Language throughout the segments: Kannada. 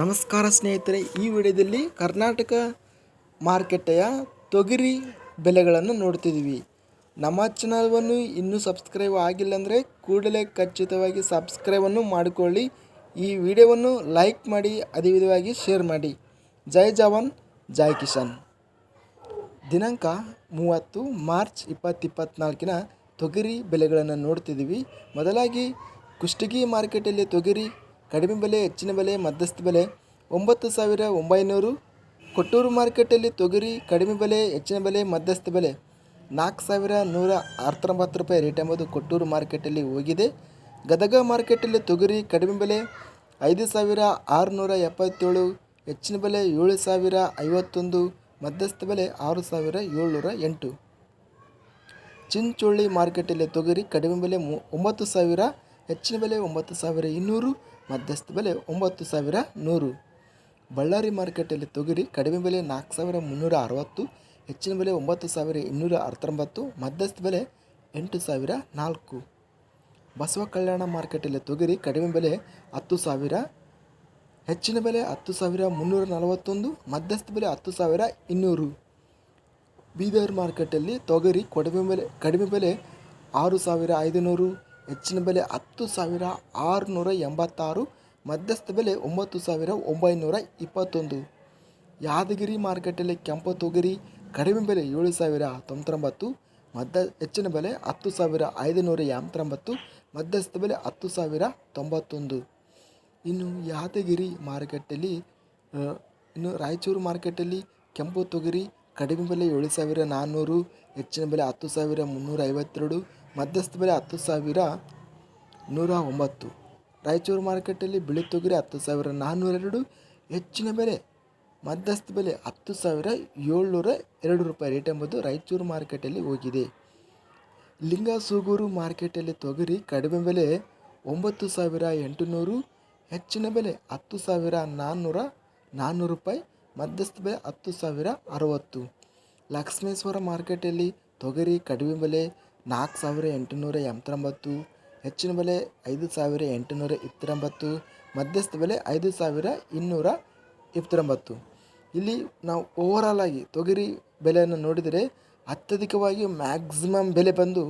ನಮಸ್ಕಾರ ಸ್ನೇಹಿತರೆ, ಈ ವಿಡಿಯೋದಲ್ಲಿ ಕರ್ನಾಟಕ ಮಾರುಕಟ್ಟೆಯ ತೊಗರಿ ಬೆಲೆಗಳನ್ನು ನೋಡ್ತಿದ್ದೀವಿ. ನಮ್ಮ ಚಾನಲ್ವನ್ನು ಇನ್ನೂ ಸಬ್ಸ್ಕ್ರೈಬ್ ಆಗಿಲ್ಲ ಅಂದರೆ ಕೂಡಲೇ ಖಚಿತವಾಗಿ ಸಬ್ಸ್ಕ್ರೈಬನ್ನು ಮಾಡಿಕೊಳ್ಳಿ. ಈ ವಿಡಿಯೋವನ್ನು ಲೈಕ್ ಮಾಡಿ ಅದೇ ವಿಧವಾಗಿ ಶೇರ್ ಮಾಡಿ. ಜೈ ಜವಾನ್, ಜೈ ಕಿಶನ್ ದಿನಾಂಕ ಮೂವತ್ತು ಮಾರ್ಚ್ ಇಪ್ಪತ್ತು ಇಪ್ಪತ್ತ್ನಾಲ್ಕಿನ ತೊಗರಿ ಬೆಲೆಗಳನ್ನು ನೋಡ್ತಿದ್ದೀವಿ. ಮೊದಲಾಗಿ ಕುಷ್ಟಗಿ ಮಾರ್ಕೆಟಲ್ಲಿ ತೊಗರಿ ಕಡಿಮೆ ಬೆಲೆ, ಹೆಚ್ಚಿನ ಬೆಲೆ, ಮಧ್ಯಸ್ಥ ಬೆಲೆ. ಒಂಬತ್ತು ಸಾವಿರ ಒಂಬೈನೂರು. ಕೊಟ್ಟೂರು ಮಾರ್ಕೆಟಲ್ಲಿ ತೊಗರಿ ಕಡಿಮೆ ಬೆಲೆ, ಹೆಚ್ಚಿನ ಬೆಲೆ, ಮಧ್ಯಸ್ಥ ಬೆಲೆ. ನಾಲ್ಕು ಸಾವಿರ ನೂರ ಹತ್ತೊಂಬತ್ತು ರೂಪಾಯಿ ರೇಟ್ ಎಂಬುದು ಕೊಟ್ಟೂರು ಮಾರ್ಕೆಟಲ್ಲಿ ಹೋಗಿದೆ. ಗದಗ ಮಾರ್ಕೆಟಲ್ಲಿ ತೊಗರಿ ಕಡಿಮೆ ಬೆಲೆ, ಐದು ಸಾವಿರ ಆರುನೂರ ಎಪ್ಪತ್ತೇಳು. ಹೆಚ್ಚಿನ ಬೆಲೆ, ಏಳು ಸಾವಿರ ಐವತ್ತೊಂದು. ಮಧ್ಯಸ್ಥ ಬೆಲೆ, ಆರು ಸಾವಿರ ಏಳ್ನೂರ ಎಂಟು. ಚಿಂಚೋಳಿ ಮಾರ್ಕೆಟಲ್ಲಿ ತೊಗರಿ ಕಡಿಮೆ ಬೆಲೆ, ಮು, ಒಂಬತ್ತು ಸಾವಿರ ಹೆಚ್ಚಿನ ಬೆಲೆ ಒಂಬತ್ತು ಸಾವಿರ ಇನ್ನೂರು, ಮಧ್ಯಸ್ಥ ಬೆಲೆ ಒಂಬತ್ತು ಸಾವಿರ ನೂರು. ಬಳ್ಳಾರಿ ಮಾರುಕಟ್ಟೆಯಲ್ಲಿ ತೊಗರಿ ಕಡಿಮೆ ಬೆಲೆ ನಾಲ್ಕು ಸಾವಿರ ಮುನ್ನೂರ ಅರವತ್ತು, ಹೆಚ್ಚಿನ ಬೆಲೆ ಒಂಬತ್ತು ಸಾವಿರ ಇನ್ನೂರ ಹತ್ತೊಂಬತ್ತು ಮಧ್ಯಸ್ಥ ಬೆಲೆ ಎಂಟು ಸಾವಿರ ನಾಲ್ಕು. ಬಸವ ಕಲ್ಯಾಣ ಮಾರುಕಟ್ಟೆಯಲ್ಲಿ ತೊಗರಿ ಕಡಿಮೆ ಬೆಲೆ ಹತ್ತು ಸಾವಿರ, ಹೆಚ್ಚಿನ ಬೆಲೆ ಹತ್ತು ಸಾವಿರ ಮುನ್ನೂರ ನಲವತ್ತೊಂದು, ಮಧ್ಯಸ್ಥ ಬೆಲೆ ಹತ್ತು ಸಾವಿರ ಇನ್ನೂರು. ಬೀದರ್ ಮಾರುಕಟ್ಟೆಯಲ್ಲಿ ತೊಗರಿ ಕಡಿಮೆ ಬೆಲೆ ಕಡಿಮೆ ಬೆಲೆ ಆರು ಸಾವಿರ ಐದುನೂರು ಹೆಚ್ಚಿನ ಬೆಲೆ ಹತ್ತು ಸಾವಿರ ಆರುನೂರ ಎಂಬತ್ತಾರು, ಮಧ್ಯಸ್ಥ ಬೆಲೆ ಒಂಬತ್ತು ಸಾವಿರ ಒಂಬೈನೂರ ಇಪ್ಪತ್ತೊಂದು. ಯಾದಗಿರಿ ಮಾರುಕಟ್ಟೆಯಲ್ಲಿ ಕೆಂಪು ತೊಗರಿ, ಕಡಿಮೆ ಬೆಲೆ ಏಳು ಸಾವಿರ ತೊಂಬತ್ತೊಂಬತ್ತು ಮಧ್ಯ ಹೆಚ್ಚಿನ ಬೆಲೆ ಹತ್ತು ಸಾವಿರ ಐದುನೂರ ಎಂಬತ್ತೊಂಬತ್ತು, ಮಧ್ಯಸ್ಥ ಬೆಲೆ ಹತ್ತು ಸಾವಿರ ತೊಂಬತ್ತೊಂದು. ಇನ್ನು ಯಾದಗಿರಿ ಮಾರುಕಟ್ಟೆಯಲ್ಲಿ ಇನ್ನು ರಾಯಚೂರು ಮಾರ್ಕೆಟಲ್ಲಿ ಕೆಂಪು ತೊಗರಿ, ಕಡಿಮೆ ಬೆಲೆ ಏಳು ಸಾವಿರ ನಾನ್ನೂರು ಹೆಚ್ಚಿನ ಬೆಲೆ ಹತ್ತು ಸಾವಿರ ಮುನ್ನೂರ ಐವತ್ತೆರಡು ಮಧ್ಯಸ್ಥ ಬೆಲೆ ಹತ್ತು ಸಾವಿರ ನೂರ ಒಂಬತ್ತು. ರಾಯಚೂರು ಮಾರ್ಕೆಟಲ್ಲಿ ಬಿಳಿ ತೊಗರಿ ಹತ್ತು ಸಾವಿರ ನಾನ್ನೂರೆರಡು ಹೆಚ್ಚಿನ ಬೆಲೆ ಮಧ್ಯಸ್ಥ ಬೆಲೆ ಹತ್ತು ಸಾವಿರ ಏಳ್ನೂರ ಎರಡು ರೂಪಾಯಿ ರೇಟ್ ಎಂಬುದು ರಾಯಚೂರು ಮಾರ್ಕೆಟಲ್ಲಿ ಹೋಗಿದೆ. ಲಿಂಗಸೂಗೂರು ಮಾರ್ಕೆಟಲ್ಲಿ ತೊಗರಿ ಕಡಿಮೆ ಬೆಲೆ ಒಂಬತ್ತು ಸಾವಿರ ಎಂಟುನೂರು, ಹೆಚ್ಚಿನ ಬೆಲೆ ಹತ್ತು ಸಾವಿರ ನಾನ್ನೂರ ನಾನ್ನೂರು ರೂಪಾಯಿ ಮಧ್ಯಸ್ಥ ಬೆಲೆ ಹತ್ತು ಸಾವಿರ ಅರವತ್ತು. ಲಕ್ಷ್ಮೇಶ್ವರ ಮಾರ್ಕೆಟಲ್ಲಿ ತೊಗರಿ ಕಡಿಮೆ ಬೆಲೆ ನಾಲ್ಕು ಸಾವಿರ ಎಂಟುನೂರ ಎಂಬತ್ತೊಂಬತ್ತು, ಹೆಚ್ಚಿನ ಬೆಲೆ ಐದು ಸಾವಿರ ಎಂಟುನೂರ ಇಪ್ಪತ್ತೊಂಬತ್ತು, ಮಧ್ಯಸ್ಥ ಬೆಲೆ ಐದು ಸಾವಿರ ಇನ್ನೂರ ಇಪ್ಪತ್ತೊಂಬತ್ತು. ಇಲ್ಲಿ ನಾವು ಓವರಾಲ್ ಆಗಿ ತೊಗರಿ ಬೆಲೆಯನ್ನು ನೋಡಿದರೆ ಅತ್ಯಧಿಕವಾಗಿ ಮ್ಯಾಕ್ಸಿಮಮ್ ಬೆಲೆ ಬಂದು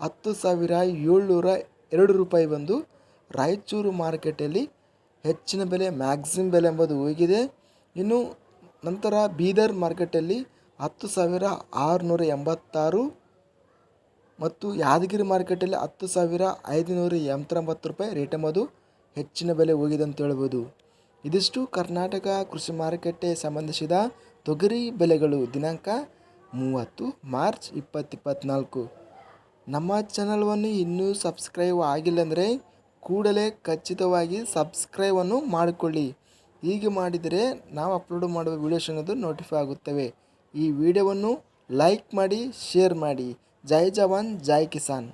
ಹತ್ತು ಸಾವಿರ ಏಳ್ನೂರ ಎರಡು ರೂಪಾಯಿ ಬಂದು ರಾಯಚೂರು ಮಾರ್ಕೆಟಲ್ಲಿ ಹೆಚ್ಚಿನ ಬೆಲೆ ಮ್ಯಾಕ್ಸಿಮಮ್ ಬೆಲೆ ಎಂಬುದು ಹೋಗಿದೆ. ಇನ್ನು ನಂತರ ಬೀದರ್ ಮಾರ್ಕೆಟಲ್ಲಿ ಹತ್ತು ಸಾವಿರ ಆರುನೂರ ಎಂಬತ್ತಾರು ಮತ್ತು ಯಾದಗಿರಿ ಮಾರ್ಕೆಟಲ್ಲಿ ಹತ್ತು ಸಾವಿರ ಐದುನೂರ ಎಂಬತ್ತೊಂಬತ್ತು ರೂಪಾಯಿ ರೇಟ್ ಎಂಬುದು ಹೆಚ್ಚಿನ ಬೆಲೆ ಹೋಗಿದೆ ಅಂತ ಹೇಳ್ಬೋದು. ಇದಿಷ್ಟು ಕರ್ನಾಟಕ ಕೃಷಿ ಮಾರುಕಟ್ಟೆ ಸಂಬಂಧಿಸಿದ ತೊಗರಿ ಬೆಲೆಗಳು ದಿನಾಂಕ ಮೂವತ್ತು ಮಾರ್ಚ್ ಇಪ್ಪತ್ತು ಇಪ್ಪತ್ತ್ನಾಲ್ಕು ನಮ್ಮ ಚಾನಲ್ವನ್ನು ಇನ್ನೂ ಸಬ್ಸ್ಕ್ರೈಬ್ ಆಗಿಲ್ಲ ಅಂದರೆ ಕೂಡಲೇ ಖಚಿತವಾಗಿ ಸಬ್ಸ್ಕ್ರೈಬನ್ನು ಮಾಡಿಕೊಳ್ಳಿ. ಹೀಗೆ ಮಾಡಿದರೆ ನಾವು ಅಪ್ಲೋಡ್ ಮಾಡುವ ವೀಡಿಯೋಸ್ ಅನ್ನೋದು ನೋಟಿಫೈ ಆಗುತ್ತವೆ. ಈ ವಿಡಿಯೋವನ್ನು ಲೈಕ್ ಮಾಡಿ ಶೇರ್ ಮಾಡಿ. ಜೈ ಜವಾನ್ ಜೈ ಕಿಸಾನ್